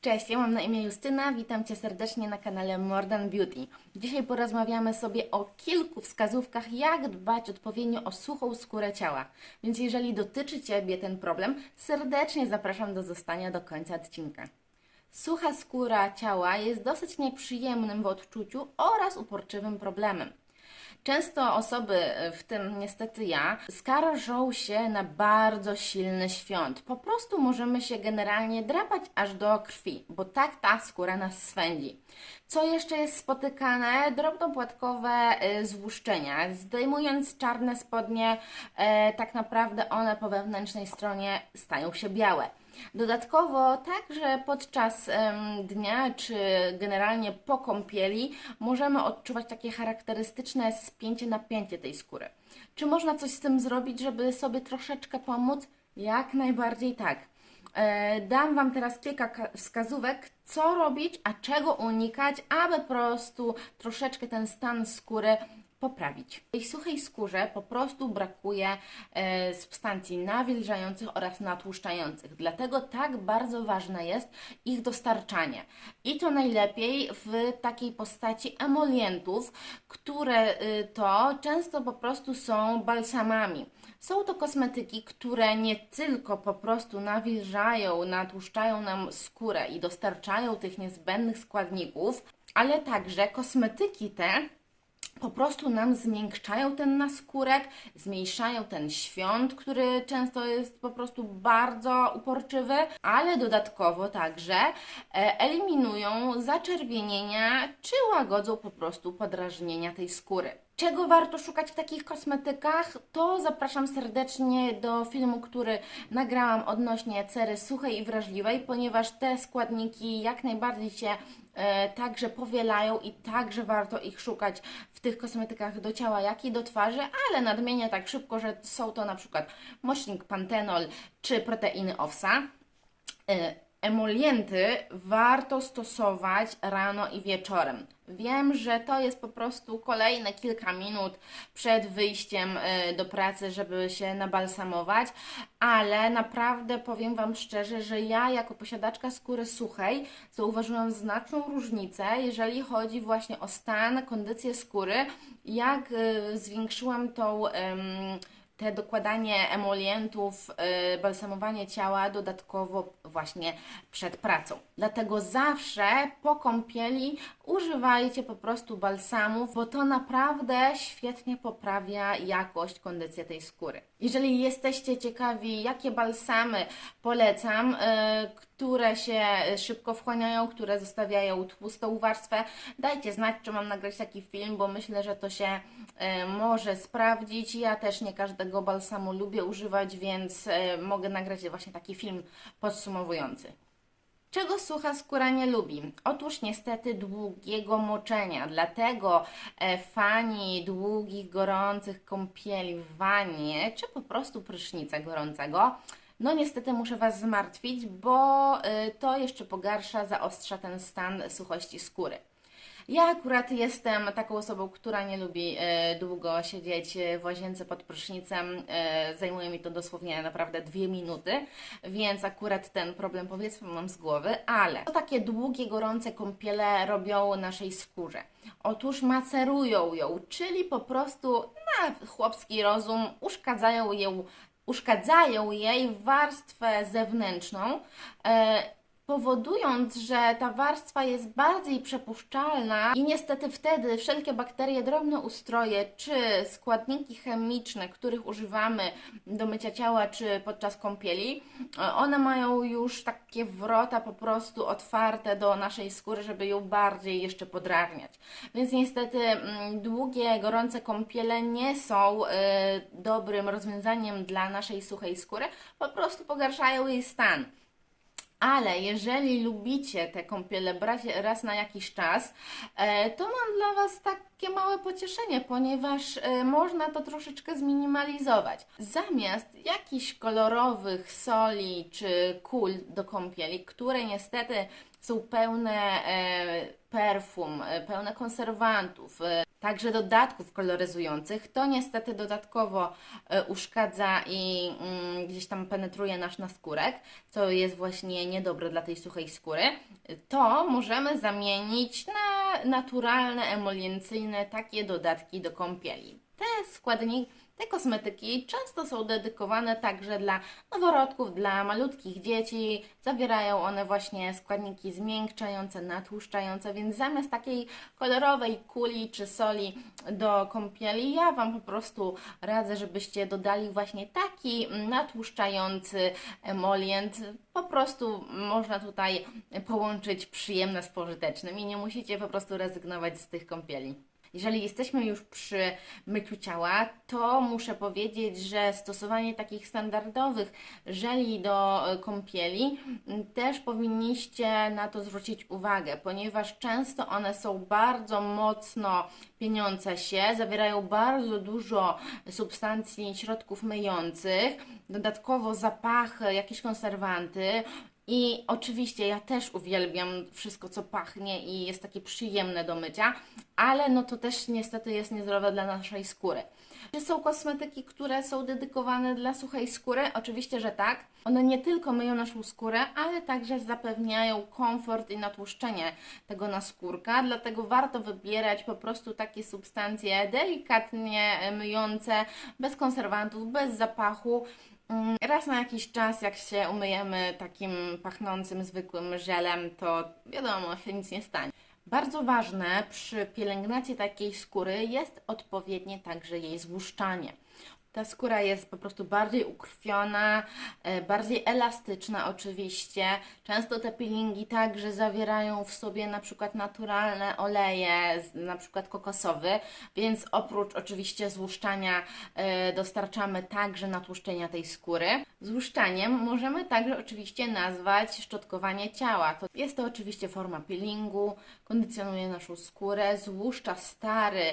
Cześć, ja mam na imię Justyna, witam Cię serdecznie na kanale Modern Beauty. Dzisiaj porozmawiamy sobie o kilku wskazówkach, jak dbać odpowiednio o suchą skórę ciała. Więc jeżeli dotyczy Ciebie ten problem, serdecznie zapraszam do zostania do końca odcinka. Sucha skóra ciała jest dosyć nieprzyjemnym w odczuciu oraz uporczywym problemem. Często osoby, w tym niestety ja, skarżą się na bardzo silny świąt. Po prostu możemy się generalnie drapać aż do krwi, bo tak ta skóra nas swędzi. Co jeszcze jest spotykane? Drobnopłatkowe y, złuszczenia. Zdejmując czarne spodnie, e, tak naprawdę one po wewnętrznej stronie stają się białe. Dodatkowo także podczas dnia czy generalnie po kąpieli możemy odczuwać takie charakterystyczne spięcie, napięcie tej skóry. Czy można coś z tym zrobić, żeby sobie troszeczkę pomóc? Jak najbardziej tak. E, Dam Wam teraz kilka ka- wskazówek, co robić, a czego unikać, aby po prostu troszeczkę ten stan skóry poprawić. W tej suchej skórze po prostu brakuje e, substancji nawilżających oraz natłuszczających. Dlatego tak bardzo ważne jest ich dostarczanie. I to najlepiej w takiej postaci emolientów, które y, to często po prostu są balsamami. Są to kosmetyki, które nie tylko po prostu nawilżają, natłuszczają nam skórę i dostarczają tych niezbędnych składników, ale także kosmetyki te po prostu nam zmiękczają ten naskórek, zmniejszają ten świąt, który często jest po prostu bardzo uporczywy, ale dodatkowo także e, eliminują zaczerwienienia czy łagodzą po prostu podrażnienia tej skóry. Czego warto szukać w takich kosmetykach? To zapraszam serdecznie do filmu, który nagrałam odnośnie cery suchej i wrażliwej, ponieważ te składniki jak najbardziej się także powielają i także warto ich szukać w tych kosmetykach do ciała, jak i do twarzy, ale nadmienię tak szybko, że są to na przykład mocznik pantenol czy proteiny owsa. Emolienty warto stosować rano i wieczorem. Wiem, że to jest po prostu kolejne kilka minut przed wyjściem e, do pracy, żeby się nabalsamować, ale naprawdę powiem Wam szczerze, że ja jako posiadaczka skóry suchej zauważyłam znaczną różnicę, jeżeli chodzi właśnie o stan, kondycję skóry, jak e, zwiększyłam tą. em, te dokładanie emolientów, yy, balsamowanie ciała dodatkowo właśnie przed pracą. Dlatego zawsze po kąpieli używajcie po prostu balsamów, bo to naprawdę świetnie poprawia jakość, kondycję tej skóry. Jeżeli jesteście ciekawi, jakie balsamy polecam, yy, które się szybko wchłaniają, które zostawiają tłustą warstwę, dajcie znać, czy mam nagrać taki film, bo myślę, że to się e, może sprawdzić. Ja też nie każdego balsamu lubię używać, więc e, mogę nagrać właśnie taki film podsumowujący. Czego sucha skóra nie lubi? Otóż niestety długiego moczenia, dlatego e, fani długich, gorących kąpieli w wannie, czy po prostu prysznica gorącego, no niestety muszę Was zmartwić, bo y, to jeszcze pogarsza, zaostrza ten stan suchości skóry. Ja akurat jestem taką osobą, która nie lubi e, długo siedzieć w łazience pod prysznicem. E, zajmuje mi to dosłownie naprawdę dwie minuty, więc akurat ten problem powiedzmy mam z głowy, ale co takie długie, gorące kąpiele robią naszej skórze? Otóż macerują ją, czyli po prostu na chłopski rozum uszkadzają ją uszkadzają jej warstwę zewnętrzną, e, powodując, że ta warstwa jest bardziej przepuszczalna i niestety wtedy wszelkie bakterie, drobne ustroje czy składniki chemiczne, których używamy do mycia ciała czy podczas kąpieli, one mają już takie wrota po prostu otwarte do naszej skóry, żeby ją bardziej jeszcze podrażniać. Więc niestety mm, długie, gorące kąpiele nie są e, dobrym rozwiązaniem dla naszej suchej skóry, po prostu pogarszają jej stan. Ale jeżeli lubicie te kąpiele raz na jakiś czas, e, to mam dla Was takie małe pocieszenie, ponieważ e, można to troszeczkę zminimalizować. Zamiast jakichś kolorowych soli czy kul do kąpieli, które niestety są pełne e, perfum, pełne konserwantów, także dodatków koloryzujących. To niestety dodatkowo e, uszkadza i mm, gdzieś tam penetruje nasz naskórek, co jest właśnie niedobre dla tej suchej skóry. To możemy zamienić na naturalne, emoliencyjne takie dodatki do kąpieli. Te składniki, te kosmetyki często są dedykowane także dla noworodków, dla malutkich dzieci. Zawierają one właśnie składniki zmiękczające, natłuszczające, więc zamiast takiej kolorowej kuli czy soli do kąpieli, ja Wam po prostu radzę, żebyście dodali właśnie taki natłuszczający emolient. Po prostu można tutaj połączyć przyjemne z pożytecznym i nie musicie po prostu rezygnować z tych kąpieli. Jeżeli jesteśmy już przy myciu ciała, to muszę powiedzieć, że stosowanie takich standardowych żeli do e, kąpieli m, też powinniście na to zwrócić uwagę, ponieważ często one są bardzo mocno pieniące się, zawierają bardzo dużo substancji, środków myjących, dodatkowo zapachy, jakieś konserwanty. I oczywiście ja też uwielbiam wszystko, co pachnie i jest takie przyjemne do mycia, ale no to też niestety jest niezdrowe dla naszej skóry. Czy są kosmetyki, które są dedykowane dla suchej skóry? Oczywiście, że tak. One nie tylko myją naszą skórę, ale także zapewniają komfort i natłuszczenie tego naskórka, dlatego warto wybierać po prostu takie substancje delikatnie myjące, bez konserwantów, bez zapachu. Mm, Raz na jakiś czas, jak się umyjemy takim pachnącym, zwykłym żelem, to wiadomo, się nic nie stanie. Bardzo ważne przy pielęgnacji takiej skóry jest odpowiednie także jej złuszczanie. Ta skóra jest po prostu bardziej ukrwiona, e, bardziej elastyczna oczywiście. Często te peelingi także zawierają w sobie na przykład naturalne oleje, na przykład kokosowy, więc oprócz oczywiście złuszczania e, dostarczamy także natłuszczenia tej skóry. Złuszczaniem możemy także oczywiście nazwać szczotkowanie ciała. Jest to oczywiście forma peelingu, kondycjonuje naszą skórę, złuszcza stary,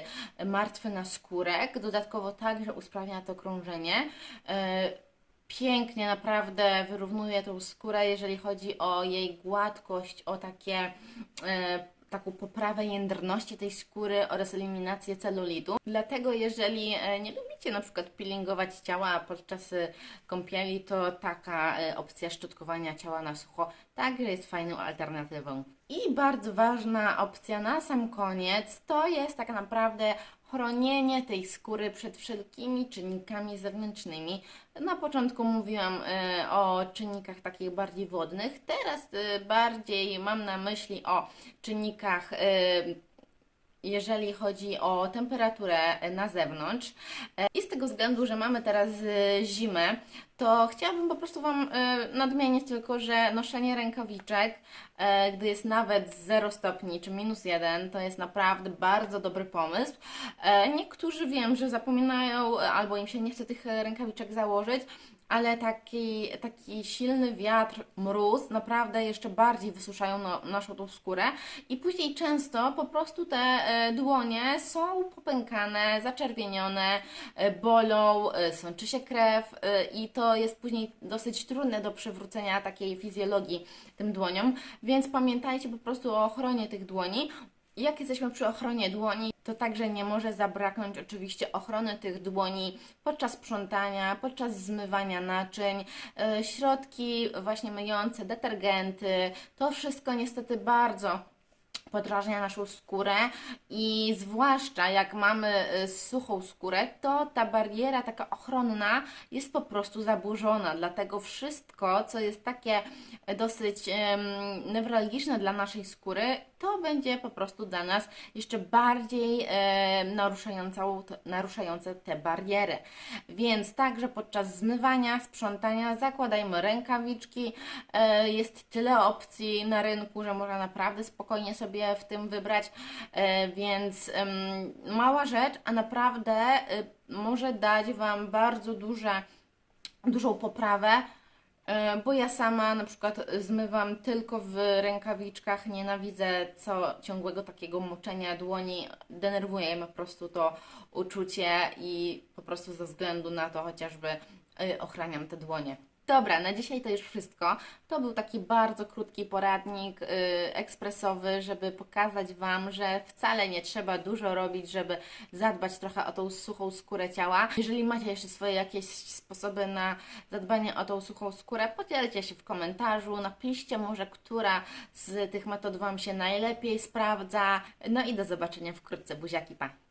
martwy naskórek, dodatkowo także usprawnia to krążenie. E, Pięknie naprawdę wyrównuje tą skórę, jeżeli chodzi o jej gładkość, o takie e, taką poprawę jędrności tej skóry oraz eliminację celulitu. Dlatego jeżeli e, nie lubicie na przykład peelingować ciała podczas kąpieli, to taka opcja szczotkowania ciała na sucho także jest fajną alternatywą. I bardzo ważna opcja na sam koniec to jest tak naprawdę chronienie tej skóry przed wszelkimi czynnikami zewnętrznymi. Na początku mówiłam e, o czynnikach takich bardziej wodnych, teraz e, bardziej mam na myśli o czynnikach e, jeżeli chodzi o temperaturę na zewnątrz. E, I z tego względu, że mamy teraz e, zimę, to chciałabym po prostu Wam e, nadmienić tylko, że noszenie rękawiczek, gdy jest nawet 0 stopni czy minus 1, to jest naprawdę bardzo dobry pomysł. Niektórzy wiem, że zapominają albo im się nie chce tych rękawiczek założyć, ale taki, taki silny wiatr, mróz naprawdę jeszcze bardziej wysuszają no, naszą tą skórę i później często po prostu te e, dłonie są popękane, zaczerwienione, e, bolą, e, sączy się krew i to jest później dosyć trudne do przywrócenia takiej fizjologii tym dłoniom, więc pamiętajcie po prostu o ochronie tych dłoni. Jak jesteśmy przy ochronie dłoni, to także nie może zabraknąć oczywiście ochrony tych dłoni podczas sprzątania, podczas zmywania naczyń, e, środki właśnie myjące, detergenty. To wszystko niestety bardzo podrażnia naszą skórę i zwłaszcza jak mamy y, suchą skórę, to ta bariera taka ochronna jest po prostu zaburzona. Dlatego wszystko, co jest takie dosyć em, newralgiczne dla naszej skóry, to będzie po prostu dla nas jeszcze bardziej e, naruszające te bariery. Więc także podczas zmywania, sprzątania zakładajmy rękawiczki. E, jest tyle opcji na rynku, że można naprawdę spokojnie sobie w tym wybrać, e, więc mała rzecz, a naprawdę może dać Wam bardzo duże, dużą poprawę. E, Bo ja sama na przykład zmywam tylko w rękawiczkach, nienawidzę co ciągłego takiego moczenia dłoni, denerwuje mnie po prostu to uczucie i po prostu ze względu na to chociażby y, ochraniam te dłonie. Dobra, na dzisiaj to już wszystko. To był taki bardzo krótki poradnik yy, ekspresowy, żeby pokazać Wam, że wcale nie trzeba dużo robić, żeby zadbać trochę o tą suchą skórę ciała. Jeżeli macie jeszcze swoje jakieś sposoby na zadbanie o tą suchą skórę, podzielcie się w komentarzu, napiszcie może, która z tych metod Wam się najlepiej sprawdza. No i do zobaczenia wkrótce. Buziaki, pa!